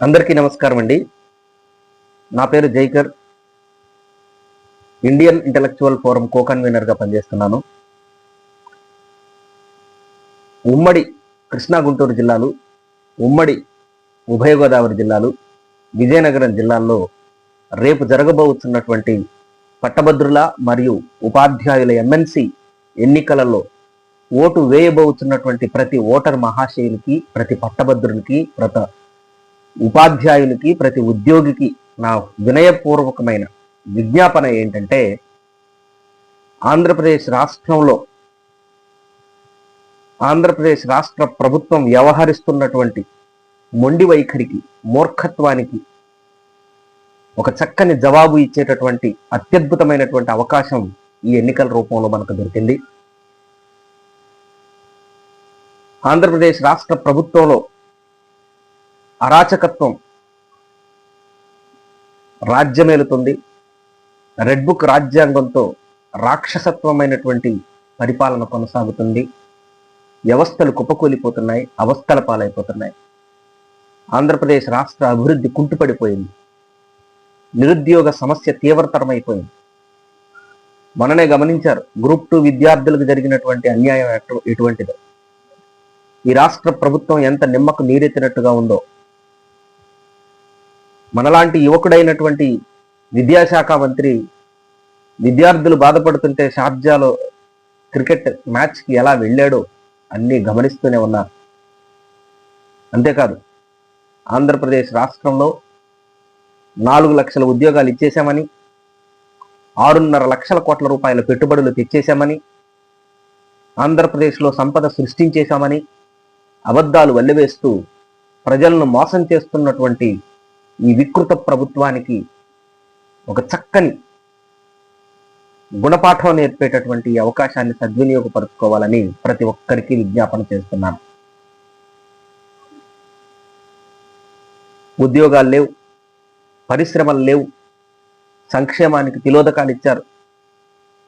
అందరికీ నమస్కారం అండి. నా పేరు Jaikar. Indian intellectual forum co కన్వీనర్గా పనిచేస్తున్నాను. ఉమ్మడి కృష్ణా గుంటూరు జిల్లాలు ఉమ్మడి ఉభయ గోదావరి జిల్లాలు విజయనగరం జిల్లాల్లో రేపు జరగబోతున్నటువంటి పట్టభద్రుల మరియు ఉపాధ్యాయుల ఎంఎన్సి ఎన్నికలలో ఓటు వేయబోతున్నటువంటి ప్రతి ఓటర్ మహాశయులకి ప్రతి పట్టభద్రునికి ప్రతి ఉపాధ్యాయునికి ప్రతి ఉద్యోగికి నా వినయపూర్వకమైన విజ్ఞాపన ఏంటంటే ఆంధ్రప్రదేశ్ రాష్ట్రంలో ఆంధ్రప్రదేశ్ రాష్ట్ర ప్రభుత్వం వ్యవహరిస్తున్నటువంటి మొండి వైఖరికి మూర్ఖత్వానికి ఒక చక్కని జవాబు ఇచ్చేటటువంటి అత్యద్భుతమైనటువంటి అవకాశం ఈ ఎన్నికల రూపంలో మనకు దొరికింది. ఆంధ్రప్రదేశ్ రాష్ట్ర ప్రభుత్వంలో అరాచకత్వం రాజ్యమేలుతుంది. రెడ్ బుక్ రాజ్యాంగంతో రాక్షసత్వమైనటువంటి పరిపాలన కొనసాగుతుంది. వ్యవస్థలు కుప్పకూలిపోతున్నాయి అవస్థల పాలైపోతున్నాయి. ఆంధ్రప్రదేశ్ రాష్ట్ర అభివృద్ధి కుంటుపడిపోయింది. నిరుద్యోగ సమస్య తీవ్రతరమైపోయింది. మననే గమనించారు గ్రూప్ టూ విద్యార్థులకు జరిగినటువంటి అన్యాయం ఎటు- ఎటువంటిదో ఈ రాష్ట్ర ప్రభుత్వం ఎంత నిమ్మకు నీరెత్తినట్టుగా ఉందో మనలాంటి యువకుడైనటువంటి విద్యాశాఖ మంత్రి విద్యార్థులు బాధపడుతుంటే షార్జాలో క్రికెట్ మ్యాచ్కి ఎలా వెళ్ళాడో అన్నీ గమనిస్తూనే ఉన్నారు. అంతేకాదు ఆంధ్రప్రదేశ్ రాష్ట్రంలో నాలుగు లక్షల ఉద్యోగాలు ఇచ్చేశామని ఆరున్నర లక్షల కోట్ల రూపాయల పెట్టుబడులు తెచ్చేశామని ఆంధ్రప్రదేశ్లో సంపద సృష్టించేశామని అబద్ధాలు వల్లివేస్తూ ప్రజలను మోసం చేస్తున్నటువంటి ఈ వికృత ప్రభుత్వానికి ఒక చక్కని గుణపాఠం నేర్పేటటువంటి ఈ అవకాశాన్ని సద్వినియోగపరచుకోవాలని ప్రతి ఒక్కరికి విజ్ఞాపన చేస్తున్నాను. ఉద్యోగాలు లేవు పరిశ్రమలు లేవు సంక్షేమానికి తిలోదకాలు ఇచ్చారు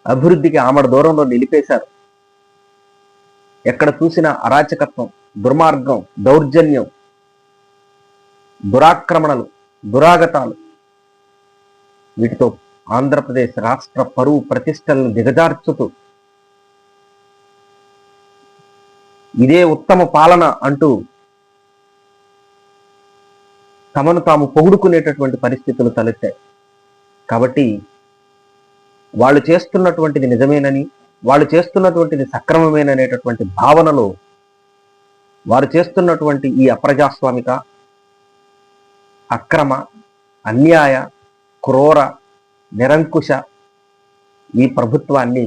అభివృద్ధికి ఆమడ దూరంలో నిలిపేశారు. ఎక్కడ చూసినా అరాచకత్వం దుర్మార్గం దౌర్జన్యం దురాక్రమణలు దురాగతాలు. వీటితో ఆంధ్రప్రదేశ్ రాష్ట్ర పరువు ప్రతిష్టలను దిగజార్చుతూ ఇదే ఉత్తమ పాలన అంటూ తమను తాము పొగుడుకునేటటువంటి పరిస్థితులు తలెత్తాయి. కాబట్టి వాళ్ళు చేస్తున్నటువంటిది నిజమేనని వాళ్ళు చేస్తున్నటువంటిది సక్రమమేననేటటువంటి భావనలో వారు చేస్తున్నటువంటి ఈ అప్రజాస్వామిక అక్రమ అన్యాయ క్రూర నిరంకుశ ఈ ప్రభుత్వాన్ని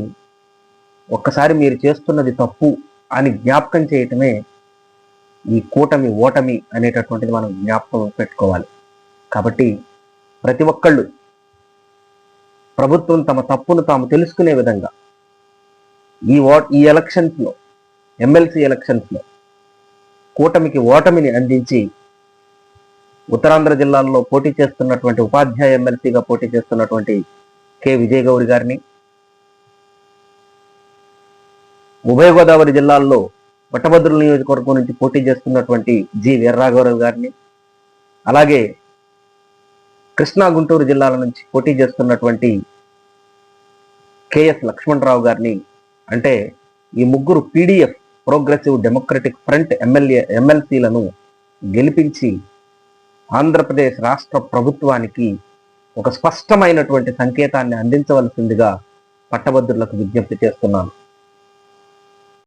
ఒక్కసారి మీరు చేస్తున్నది తప్పు అని జ్ఞాపకం చేయటమే ఈ కూటమి ఓటమి అనేటటువంటిది మనం జ్ఞాపకం పెట్టుకోవాలి. కాబట్టి ప్రతి ఒక్కళ్ళు ప్రభుత్వం తమ తప్పును తాము తెలుసుకునే విధంగా ఈ ఓ ఈ ఎలక్షన్స్లో ఎమ్మెల్సీ ఎలక్షన్స్లో కూటమికి ఓటమిని అందించి ఉత్తరాంధ్ర జిల్లాల్లో పోటీ చేస్తున్నటువంటి ఉపాధ్యాయ ఎమ్మెల్సీగా పోటీ చేస్తున్నటువంటి కె. విజయ్ గౌరి గారిని ఉభయ గోదావరి జిల్లాల్లో పట్టభద్రుల నియోజకవర్గం నుంచి పోటీ చేస్తున్నటువంటి జి. వీర్రాఘవరావు గారిని అలాగే కృష్ణా గుంటూరు జిల్లాల నుంచి పోటీ చేస్తున్నటువంటి కెఎస్ లక్ష్మణరావు గారిని అంటే ఈ ముగ్గురు PDF progressive democratic front MLA ఎమ్మెల్సీలను గెలిపించి ఆంధ్రప్రదేశ్ రాష్ట్ర ప్రభుత్వానికి ఒక స్పష్టమైనటువంటి సంకేతాన్ని అందించవలసిందిగా పట్టభద్రులకు విజ్ఞప్తి చేస్తున్నాను.